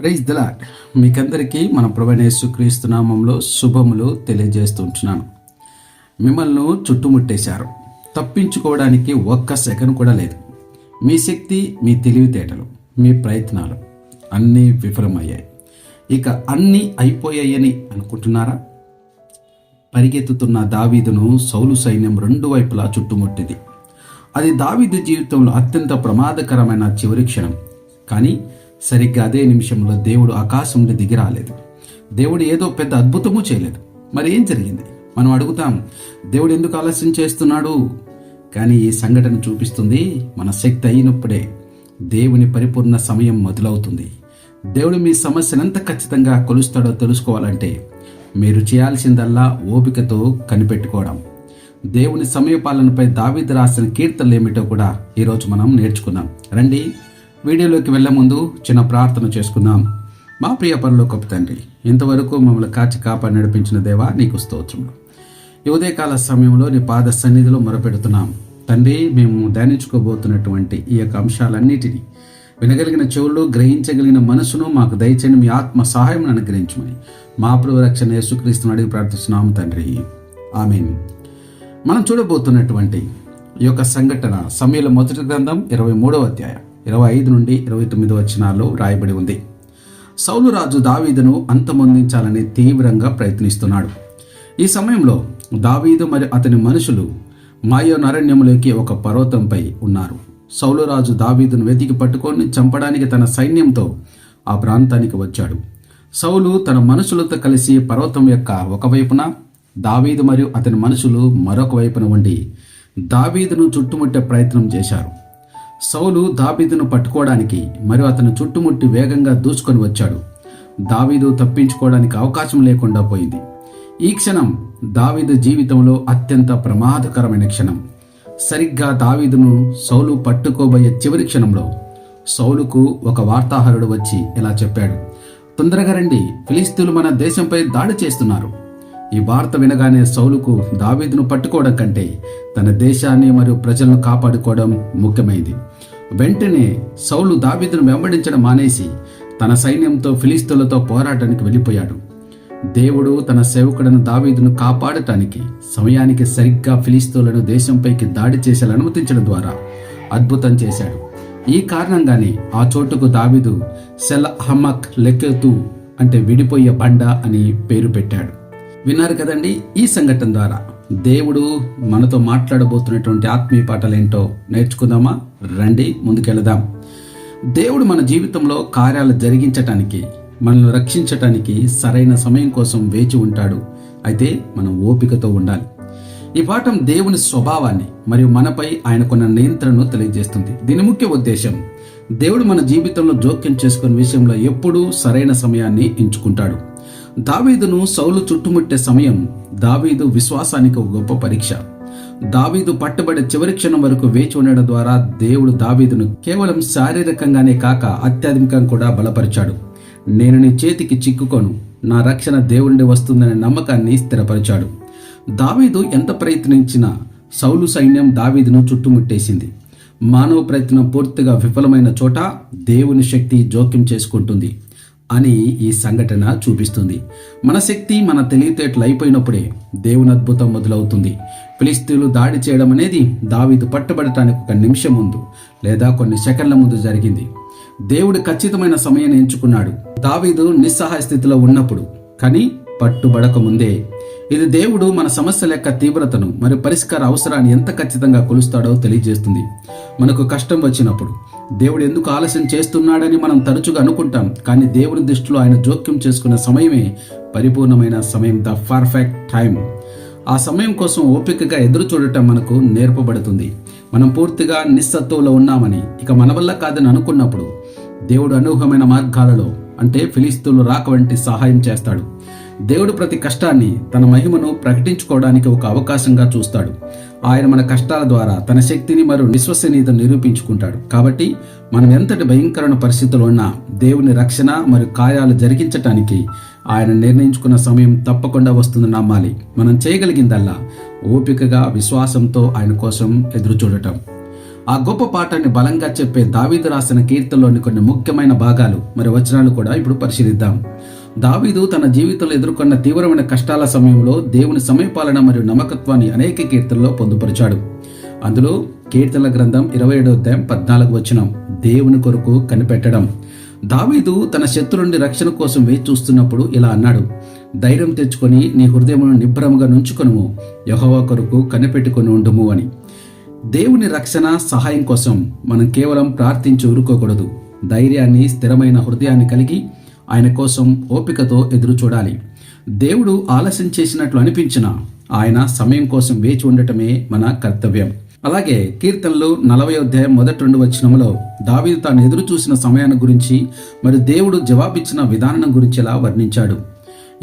Praise the Lord మీకందరికీ మన ప్రభనేసు క్రీస్తు నామంలో శుభములు తెలియజేస్తుంటున్నాను. మిమ్మల్ని చుట్టుముట్టేశారు. తప్పించుకోవడానికి ఒక్క సెకండ్ కూడా లేదు. మీ శక్తి మీ తెలివితేటలు మీ ప్రయత్నాలు అన్నీ విఫలమయ్యాయి. ఇక అన్నీ అయిపోయాయని అనుకుంటున్నారా? పరిగెత్తుతున్న దావీదును సౌలు సైన్యం రెండు వైపులా చుట్టుముట్టింది. అది దావీదు జీవితంలో అత్యంత ప్రమాదకరమైన చివరి క్షణం. కానీ సరిగ్గా అదే నిమిషంలో దేవుడు ఆకాశం నుండి దిగి రాలేదు. దేవుడు ఏదో పెద్ద అద్భుతము చేయలేదు. మరి ఏం జరిగింది? మనం అడుగుతాం దేవుడు ఎందుకు ఆలస్యం చేస్తున్నాడు? కానీ ఈ సంఘటన చూపిస్తుంది మన శక్తి అయినప్పుడే దేవుని పరిపూర్ణ సమయం మొదలవుతుంది. దేవుడు మీ సమస్యనంత ఖచ్చితంగా కొలుస్తాడో తెలుసుకోవాలంటే మీరు చేయాల్సిందల్లా ఓపికతో కనిపెట్టుకోవడం. దేవుని సమయపాలనపై దావిద రాసిన కీర్తనలు ఏమిటో కూడా ఈరోజు మనం నేర్చుకున్నాం రండి. వీడియోలోకి వెళ్ళే ముందు చిన్న ప్రార్థన చేసుకుందాం. మా ప్రియ గొప్ప తండ్రి ఇంతవరకు మమ్మల్ని కాచి కాపాడి నడిపించిన దేవా నీకు స్తోత్రములు. ఈ ఉదయకాల సమయంలో నీ పాద సన్నిధిలో మొరపెడుతున్నాం. తండ్రి మేము ధ్యానించుకోబోతున్నటువంటి ఈ యొక్క అంశాలన్నిటినీ వినగలిగిన చెవులు గ్రహించగలిగిన మనసును మాకు దయచేయండి మీ ఆత్మ సహాయం అనుగ్రహించమని మా ప్రభు రక్షణ యేసుక్రీస్తుని అడిగి ప్రార్థిస్తున్నాము తండ్రి. ఆమె మనం చూడబోతున్నటువంటి ఈ యొక్క సంఘటన సమయంలో మొదటి గ్రంథం ఇరవై మూడవ అధ్యాయం. ఇరవై ఐదు నుండి ఇరవై తొమ్మిది వచనాల్లో రాయబడి ఉంది. సౌలు రాజు దావీదును అంతమొందించాలని తీవ్రంగా ప్రయత్నిస్తున్నాడు. ఈ సమయంలో దావీదు మరియు అతని మనుషులు మాయో అరణ్యంలోకి ఒక పర్వతంపై ఉన్నారు. సౌలు రాజు దావీదును వెతికి పట్టుకొని చంపడానికి తన సైన్యంతో ఆ ప్రాంతానికి వచ్చాడు. సౌలు తన మనుషులతో కలిసి పర్వతం యొక్క ఒకవైపున దావీదు మరియు అతని మనుషులు మరొక వైపున ఉండి దావీదును చుట్టుముట్టే ప్రయత్నం చేశారు. సౌలు దావీదును పట్టుకోవడానికి మరియు అతను చుట్టుముట్టి వేగంగా దూసుకొని వచ్చాడు. దావీదు తప్పించుకోవడానికి అవకాశం లేకుండా పోయింది. ఈ క్షణం దావీదు జీవితంలో అత్యంత ప్రమాదకరమైన క్షణం. సరిగ్గా దావీదును సౌలు పట్టుకోబోయే చివరి క్షణంలో సౌలుకు ఒక వార్తాహరుడు వచ్చి ఇలా చెప్పాడు. తొందరగా రండి ఫిలిస్తీన్లు మన దేశంపై దాడి చేస్తున్నారు. ఈ వార్త వినగానే సౌలుకు దావీదును పట్టుకోవడం కంటే తన దేశాన్ని మరియు ప్రజలను కాపాడుకోవడం ముఖ్యమైంది. వెంటనే సౌలు దావీదును వెంబడించడం మానేసి తన సైన్యంతో ఫిలిస్తీన్లతో పోరాటానికి వెళ్ళిపోయాడు. దేవుడు తన సేవకుడను దావీదును కాపాడటానికి సమయానికి సరిగ్గా ఫిలిస్తీన్లను దేశంపైకి దాడి చేసేలా అనుమతించడం ద్వారా అద్భుతం చేశాడు. ఈ కారణంగానే ఆ చోటుకు దావీదు సెల్ హమక్ లెక్కెతు అంటే విడిపోయే బండ అని పేరు పెట్టాడు. విన్నారు కదండి ఈ సంఘటన ద్వారా. దేవుడు మనతో మాట్లాడబోతున్నటువంటి ఆత్మీయ పాటలేంటో నేర్చుకుందామా? రండి ముందుకెళదాం. దేవుడు మన జీవితంలో కార్యాలు జరిగించటానికి మనల్ని రక్షించటానికి సరైన సమయం కోసం వేచి ఉంటాడు. అయితే మనం ఓపికతో ఉండాలి. ఈ పాఠం దేవుని స్వభావాన్ని మరియు మనపై ఆయనకున్న నియంత్రణను తెలియజేస్తుంది. దీని ముఖ్య ఉద్దేశం దేవుడు మన జీవితంలో జోక్యం చేసుకునే విషయంలో ఎప్పుడూ సరైన సమయాన్ని ఎంచుకుంటాడు. దావీదును సౌలు చుట్టుముట్టే సమయం దావీదు విశ్వాసానికి ఒక గొప్ప పరీక్ష. దావీదు పట్టుబడే చివరి క్షణం వరకు వేచి ఉండడం ద్వారా దేవుడు దావీదును కేవలం శారీరకంగానే కాక అత్యధికంగా కూడా బలపరిచాడు. నేను నీ చేతికి చిక్కుకొను. నా రక్షణ దేవుడి వస్తుందనే నమ్మకాన్ని స్థిరపరిచాడు. దావీదు ఎంత ప్రయత్నించినా సౌలు సైన్యం దావీదును చుట్టుముట్టేసింది. మానవ ప్రయత్నం పూర్తిగా విఫలమైన చోట దేవుని శక్తి జోక్యం చేసుకుంటుంది. అని ఈ సంఘటన చూపిస్తుంది. మన శక్తి మన తెలివితేటలు అయిపోయినప్పుడే దేవుని అద్భుతం మొదలవుతుంది. ఫిలిస్తీన్లు దాడి చేయడం అనేది దావీదు పట్టుబడటానికి ఒక నిమిషం ముందు లేదా కొన్ని సెకండ్ల ముందు జరిగింది. దేవుడు ఖచ్చితమైన సమయాన్ని ఎంచుకున్నాడు. దావీదు నిస్సహాయ స్థితిలో ఉన్నప్పుడు కానీ పట్టుబడక ముందే ఇది దేవుడు మన సమస్యల యొక్క తీవ్రతను మరియు పరిష్కార అవసరాన్ని ఎంత ఖచ్చితంగా కొలుస్తాడో తెలియజేస్తుంది. మనకు కష్టం వచ్చినప్పుడు దేవుడు ఎందుకు ఆలస్యం చేస్తున్నాడని మనం తరచుగా అనుకుంటాం. కానీ దేవుని దృష్టిలో ఆయన జోక్యం చేసుకున్న సమయమే పరిపూర్ణమైన సమయం. The perfect time. ఆ సమయం కోసం ఓపికగా ఎదురు చూడటం మనకు నేర్పబడుతుంది. మనం పూర్తిగా నిస్సత్తువులో ఉన్నామని ఇక మన వల్ల కాదని అనుకున్నప్పుడు దేవుడు అనూహ్యమైన మార్గాలలో అంటే ఫిలిస్తీన్లు రాక వంటి సహాయం చేస్తాడు. దేవుడు ప్రతి కష్టాన్ని తన మహిమను ప్రకటించుకోవడానికి ఒక అవకాశంగా చూస్తాడు. ఆయన మన కష్టాల ద్వారా తన శక్తిని మరియు విశ్వసనీయతను నిరూపించుకుంటాడు. కాబట్టి మనం ఎంతటి భయంకరమైన పరిస్థితుల్లో ఉన్నా దేవుని రక్షణ మరియు కార్యాలు జరిగించటానికి ఆయన నిర్ణయించుకున్న సమయం తప్పకుండా వస్తుందని నమ్మాలి. మనం చేయగలిగిందల్లా ఓపికగా విశ్వాసంతో ఆయన కోసం ఎదురు చూడటం ఆ గొప్ప పాఠాన్ని బలంగా చెప్పే దావీదు రాసిన కీర్తనలోని కొన్ని ముఖ్యమైన భాగాలు మరి వచనాలు కూడా ఇప్పుడు పరిశీలిద్దాం. దావీదు తన జీవితంలో ఎదుర్కొన్న తీవ్రమైన కష్టాల సమయంలో దేవుని సమయపాలన మరియు నమ్మకత్వాన్ని అనేక కీర్తనలో పొందుపరిచాడు. అందులో కీర్తనల గ్రంథం ఇరవై ఏడో అధ్యాయం పద్నాలుగు వచనం దేవుని కొరకు కనిపెట్టడం దావీదు తన శత్రు నుండి రక్షణ కోసం వేచి చూస్తున్నప్పుడు ఇలా అన్నాడు ధైర్యం తెచ్చుకొని నీ హృదయమును నిభ్రముగా నుంచుకొనుము యహోవా కొరకు కనిపెట్టుకొని ఉండుము అని. దేవుని రక్షణ సహాయం కోసం మనం కేవలం ప్రార్థించి ఊరుకోకూడదు. ధైర్యాన్ని స్థిరమైన హృదయాన్ని కలిగి ఆయన కోసం ఓపికతో ఎదురు చూడాలి. దేవుడు ఆలస్యం చేసినట్లు అనిపించిన ఆయన సమయం కోసం వేచి ఉండటమే మన కర్తవ్యం. అలాగే కీర్తనలు నలభై అధ్యాయం మొదటి రెండు వచనంలో దావీదు తాను ఎదురు చూసిన సమయాన్ని గురించి మరి దేవుడు జవాబిచ్చిన విధానం గురించి ఇలా వర్ణించాడు?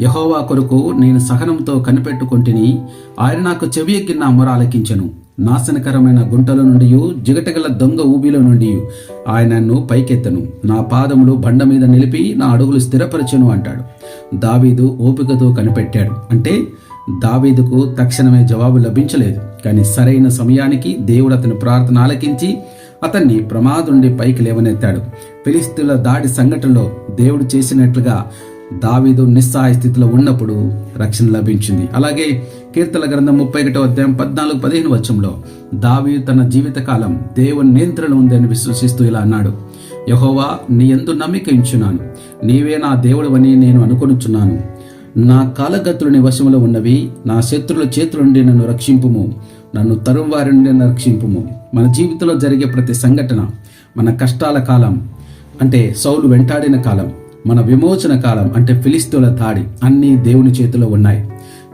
యహోవా కొరకు నేను సహనంతో కనిపెట్టుకుంటుని ఆయన నాకు చెవి ఎక్కిన మొర ఆలకించెను. నాశనకరమైన గుంటల నుండి జిగటగల దొంగ ఊబిలో నుండి ఆయన నన్ను పైకెత్తను. నా పాదములు బండ మీద నిలిపి నా అడుగులు స్థిరపరచెను అంటాడు. దావీదు ఓపికతో కనిపెట్టాడు. అంటే దావీదుకు తక్షణమే జవాబు లభించలేదు. కానీ సరైన సమయానికి దేవుడు అతని ప్రార్థన ఆలకించి అతన్ని ప్రమాదుండి పైకి లేవనెత్తాడు. ఫిలిస్తీన్ల దాడి సంఘటనలో దేవుడు చేసినట్లుగా దావీదు నిస్సహాయ స్థితిలో ఉన్నప్పుడు రక్షణ లభించింది. అలాగే కీర్తన గ్రంథం ముప్పై ఒకటో అధ్యాయం పద్నాలుగు పదిహేను వచ్చంలో దావీదు తన జీవితకాలం దేవుని నియంత్రణ ఉందని విశ్వసిస్తూ ఇలా అన్నాడు. యహోవా నీ ఎందు నమ్మిక ఇచ్చున్నాను నీవే నా దేవుడవని నేను అనుకొనుచున్నాను. నా కాలగతులు వశములో ఉన్నవి నా శత్రుల చేతుల నుండి నన్ను రక్షింపుము. నన్ను తరుం వారి నుండి నన్ను రక్షింపుము. మన జీవితంలో జరిగే ప్రతి సంఘటన మన కష్టాల కాలం అంటే సౌలు వెంటాడిన కాలం మన విమోచన కాలం అంటే ఫిలిస్తీన్ల దాడి అన్నీ దేవుని చేతిలో ఉన్నాయి.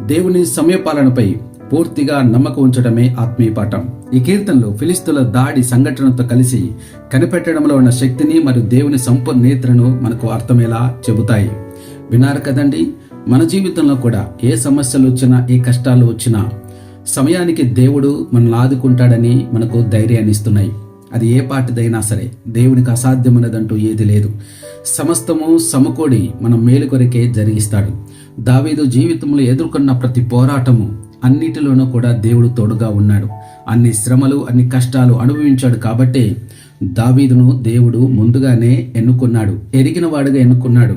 దేవుని సమయపాలనపై పూర్తిగా నమ్మకం ఉంచడమే ఆత్మీయ పాఠం. ఈ కీర్తనలో ఫిలిస్తుల దాడి సంఘటనతో కలిసి కనిపెట్టడంలో ఉన్న శక్తిని మరియు దేవుని సంపూర్ణేత్రను మనకు అర్థమయ్యేలా చెబుతాయి. విన్నారు కదండి? మన జీవితంలో కూడా ఏ సమస్యలు వచ్చినా ఏ కష్టాలు వచ్చినా సమయానికి దేవుడు మనల్ని ఆదుకుంటాడని మనకు ధైర్యాన్ని ఇస్తున్నాయి. అది ఏ పాటిదైనా సరే దేవునికి అసాధ్యమైనదంటూ ఏది లేదు. సమస్తము సమకూడి మన మేలు కొరకే జరిగిస్తాడు. దావీదు జీవితంలో ఎదుర్కొన్న ప్రతి పోరాటము అన్నిటిలోనూ కూడా దేవుడు తోడుగా ఉన్నాడు. అన్ని శ్రమలు అన్ని కష్టాలు అనుభవించాడు కాబట్టే దావీదును దేవుడు ముందుగానే ఎన్నుకున్నాడు ఎరిగిన వాడుగా ఎన్నుకున్నాడు.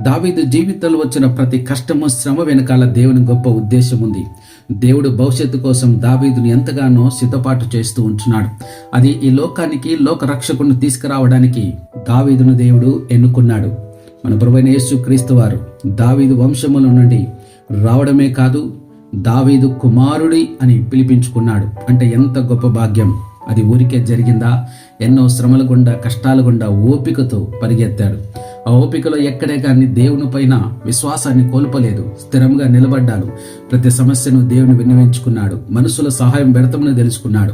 దావీదు జీవితంలో వచ్చిన ప్రతి కష్టము శ్రమ వెనకాల దేవుని గొప్ప ఉద్దేశం ఉంది. దేవుడు భవిష్యత్తు కోసం దావీదును ఎంతగానో సిద్ధపాటు చేస్తూ ఉంటున్నాడు. అది ఈ లోకానికి లోక రక్షకుని తీసుకురావడానికి దావీదును దేవుడు ఎన్నుకున్నాడు. మన ప్రభువైన యేసు క్రీస్తు వారు దావీదు వంశముల నుండి రావడమే కాదు దావీదు కుమారుడి అని పిలిపించుకున్నాడు. అంటే ఎంత గొప్ప భాగ్యం! అది ఊరికే జరిగిందా? ఎన్నో శ్రమల గుండా కష్టాల గుండా ఓపికతో పరిగెత్తాడు. ఆ ఓపికలో ఎక్కడే కానీ దేవుని పైన విశ్వాసాన్ని కోల్పోలేదు. స్థిరంగా నిలబడ్డాడు. ప్రతి సమస్యను దేవుని విన్నవించుకున్నాడు. మనసుల సహాయం వ్యర్థమని తెలుసుకున్నాడు.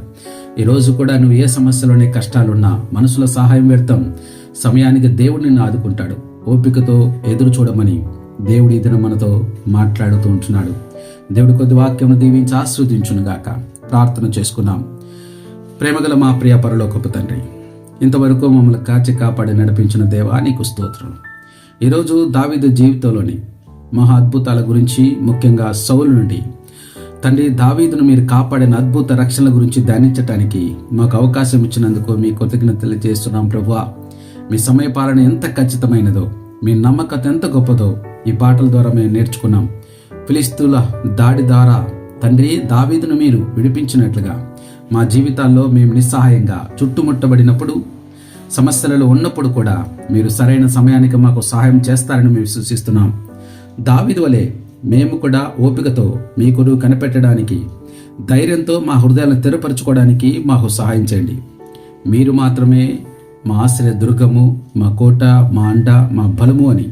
ఈరోజు కూడా నువ్వు ఏ సమస్యలోనే కష్టాలున్నా మనసుల సహాయం వ్యర్థం. సమయానికి దేవుడు నిన్ను ఆదుకుంటాడు. ఓపికతో ఎదురు చూడమని దేవుడు దిన మనతో మాట్లాడుతూ ఉంటున్నాడు. దేవుడి కొద్ది వాక్యం దీవించి ఆస్వాదించునుగాక ప్రార్థన చేసుకున్నాం ప్రేమగల మా ప్రియ పరలోకపు తండ్రి ఇంతవరకు మమ్మల్ని కాచి కాపాడి నడిపించిన దేవా నీకు స్తోత్రం. ఈరోజు దావిద జీవితంలోని మహా అద్భుతాల గురించి ముఖ్యంగా సౌలు నుండి తండ్రి దావీదును మీరు కాపాడిన అద్భుత రక్షణల గురించి ధ్యానించటానికి మాకు అవకాశం ఇచ్చినందుకు మీ కృతజ్ఞతలు చేస్తున్నాం ప్రభువా. మీ సమయపాలన ఎంత ఖచ్చితమైనదో మీ నమ్మకత ఎంత గొప్పదో ఈ పాటల ద్వారా మేము నేర్చుకున్నాం. ఫిలిస్తుల దాడి ద్వారా తండ్రి దావీదును మీరు విడిపించినట్లుగా మా జీవితాల్లో మేము నిస్సహాయంగా చుట్టుముట్టబడినప్పుడు సమస్యలలో ఉన్నప్పుడు కూడా మీరు సరైన సమయానికి మాకు సహాయం చేస్తారని మేము సూచిస్తున్నాం. దావీదు వలె మేము కూడా ఓపికతో మీ కొరకు కనిపెట్టడానికి ధైర్యంతో మా హృదయాలను తెరపరచుకోవడానికి మాకు సహాయం చేయండి. మీరు మాత్రమే మా ఆశ్రయ దుర్గము మా కోట మా అండ మా బలము అని.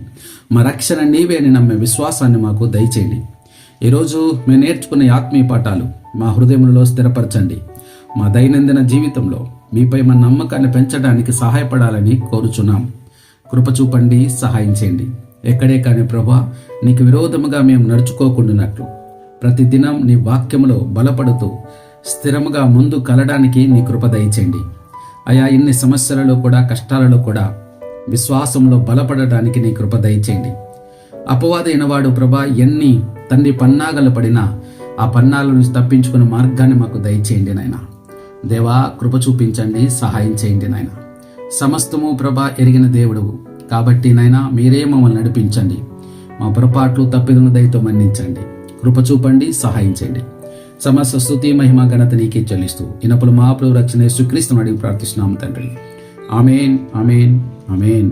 మా రక్షణ నీవే అని నమ్మే విశ్వాసాన్ని మాకు దయచేయండి. ఈరోజు మేము నేర్చుకునే ఆత్మీయ పాఠాలు మా హృదయంలో స్థిరపరచండి. మా దైనందిన జీవితంలో మీపై మా నమ్మకాన్ని పెంచడానికి సహాయపడాలని కోరుచున్నాం. కృప చూపండి సహాయం చేయండి. ఎక్కడే కానీ ప్రభా నీకు విరోధముగా మేము నడుచుకోకుండానట్లు. ప్రతిదినం నీ వాక్యములో బలపడుతూ స్థిరముగా ముందు కలడానికి నీ కృప దయచేయండి. అయా ఇన్ని సమస్యలలో కూడా కష్టాలలో కూడా విశ్వాసంలో బలపడడానికి నీ కృప దయచేయండి. అపవాదైనవాడు ప్రభా ఎన్ని తండ్రి పన్నాగలు పడినా ఆ పన్నాల నుంచి తప్పించుకునే మార్గాన్ని మాకు దయచేయండి నాయన. దేవా కృప చూపించండి సహాయం చేయండి నాయన. సమస్తము ప్రభా ఎరిగిన దేవుడు. కాబట్టి నాయన మీరే మమ్మల్ని నడిపించండి. మా పొరపాట్లు తప్పిదను దయతో మన్నించండి. కృప చూపండి సహాయం చేయండి. సమస్త స్థుతి మహిమ ఘనత నీకే చెల్లిస్తూ ఇనపులు మహాప్రభు రక్షణ యేసుక్రీస్తుని అడిగి ప్రార్థిస్తున్నాము తండ్రి. ఆమెన్ ఆమెన్ ఆమెన్.